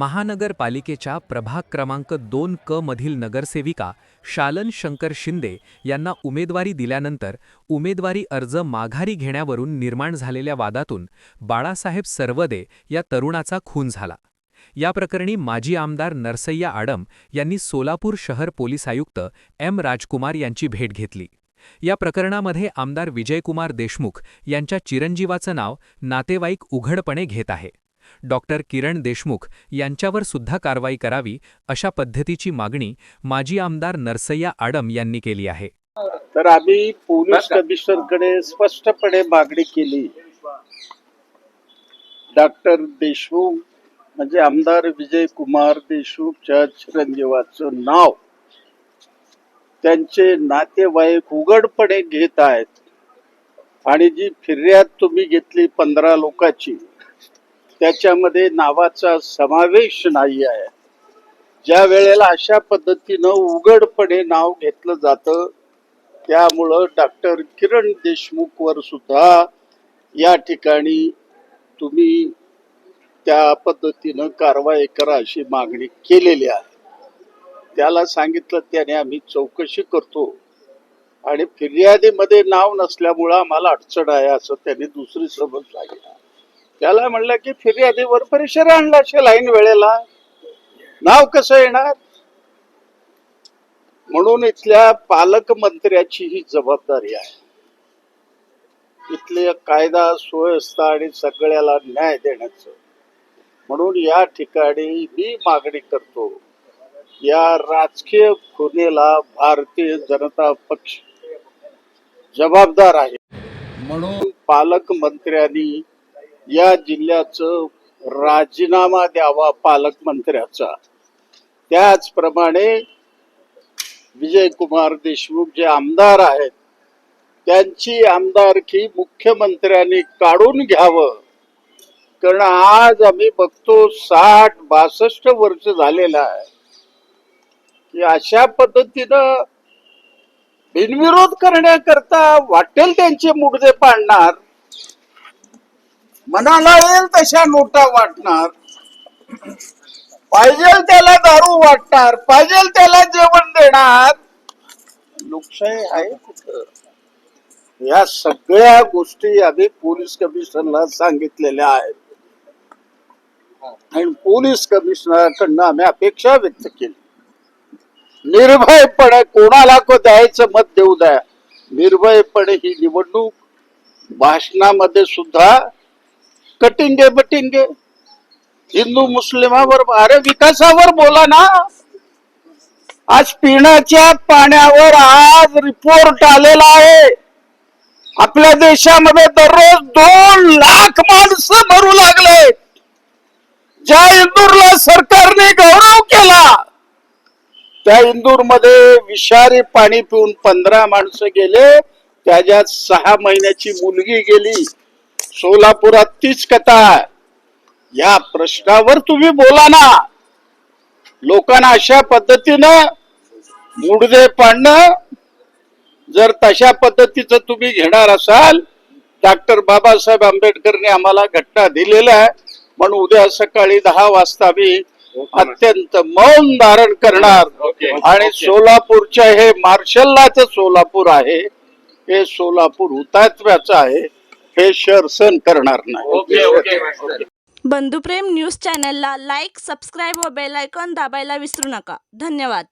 महानगरपालिकेच्या प्रभाग क्रमांक दोन क मधील नगरसेविका शालन शंकर शिंदे यांना उमेदवारी दिल्यानंतर उमेदवारी अर्ज माघारी घेण्यावरून निर्माण झालेल्या वादातून बाळासाहेब सर्वदे या तरुणाचा खून झाला. या प्रकरणी माजी आमदार नरसय्या आडम यांनी सोलापूर शहर पोलीस आयुक्त एम राजकुमार यांची भेट घेतली. या प्रकरणामध्ये आमदार विजयकुमार देशमुख यांच्या चिरंजीवाचं नाव नातेवाईक उघडपणे घेत आहे. डॉक्टर किरण देशमुख यांच्यावर सुद्धा कारवाई करावी अशा पद्धतीची मागणी माजी आमदार नरसय्या आडम यांनी केली आहे. तर आम्ही पोलीस कमिशनरकडे स्पष्टपणे मागणी केली. डॉक्टर देशमुख म्हणजे आमदार विजय कुमार देशमुखच्या चिरंजीवाचं नाव त्यांचे नातेवाईक उघडपणे घेत आहेत. आणि जी फिर्याद तुम्ही घेतली पंधरा लोकांची त्याच्यामध्ये नावाचा समावेश नाही आहे. ज्या वेळेला अशा पद्धतीनं उघडपणे नाव घेतलं जातं त्यामुळं डॉक्टर किरण देशमुखवर सुद्धा या ठिकाणी तुम्ही त्या पद्धतीनं कारवाई करा अशी मागणी केलेली आहे. त्याला सांगितलं त्याने आम्ही चौकशी करतो आणि फिर्यादीमध्ये नाव नसल्यामुळं आम्हाला अडचण आहे असं त्याने दुसरी समज सांगितलं. त्याला म्हणलं की फिर्यादीवर परिसर आणला असेल ऐन वेळेला. नाव कसं येणार? म्हणून इथल्या पालकमंत्र्याची ही जबाबदारी आहे. इथले कायदा सुव्यवस्था आणि सगळ्याला न्याय देण्याचं. म्हणून या ठिकाणी मी मागणी करतो या राजकीय खुनेला भारतीय जनता पक्ष जबाबदार आहे. म्हणून पालकमंत्र्यांनी या जिल्ह्याचं राजीनामा द्यावा पालकमंत्र्याचा. त्याचप्रमाणे विजयकुमार देशमुख जे आमदार आहेत त्यांची आमदारकी मुख्यमंत्र्यांनी काढून घ्यावं. कारण आज आम्ही बघतो साठ बासष्ट वर्ष झालेलं आहे. की अशा पद्धतीनं बिनविरोध करण्याकरता वाटेल त्यांचे मुडदे पाडणार. मनाला येईल तशा नोटा वाटणार. पाहिजे त्याला दारू वाटणार पाहिजे त्याला जेवण देणार. लोकशाही आहे कुठं या सगळ्या गोष्टी आम्ही पोलीस कमिशनरला सांगितलेल्या आहेत. आणि पोलीस कमिशनरकडनं आम्ही अपेक्षा व्यक्त केली. निर्भयपणे कोणाला को द्यायचं मत देऊ द्या. निर्भयपणे ही निवडणूक भाषणामध्ये सुद्धा कटिंगे बटिंगे. हिंदू मुस्लिमावर अरे विकासावर बोला ना. आज पिण्याच्या पाण्यावर आज रिपोर्ट आलेला आहे. आपल्या देशामध्ये दररोज दोन लाख माणसं मरू लागले. ज्या इंदूरला सरकारने गौरव केला त्या इंदूरमध्ये विषारी पाणी पिऊन पंधरा माणसं गेले. त्याच्यात सहा महिन्याची मुलगी गेली सोलापुरात तीच कथा आहे. या प्रश्नावर तुम्ही बोला ना. लोकांना अशा पद्धतीनं मुडदे पाडणं जर तशा पद्धतीचं तुम्ही घेणार असाल डॉक्टर बाबासाहेब आंबेडकरने आम्हाला घटना दिलेला आहे. पण उद्या सकाळी दहा वाजता मी अत्यंत मौन धारण करणार. आणि सोलापूरच्या हे मार्शल्लाचं सोलापूर आहे. हे सोलापूर हुतात्म्याचं आहे. हे शहर सहन करणार नाही. बंधुप्रेम न्यूज चॅनलला लाईक सबस्क्राईब व बेल आयकॉन दाबायला विसरू नका. धन्यवाद.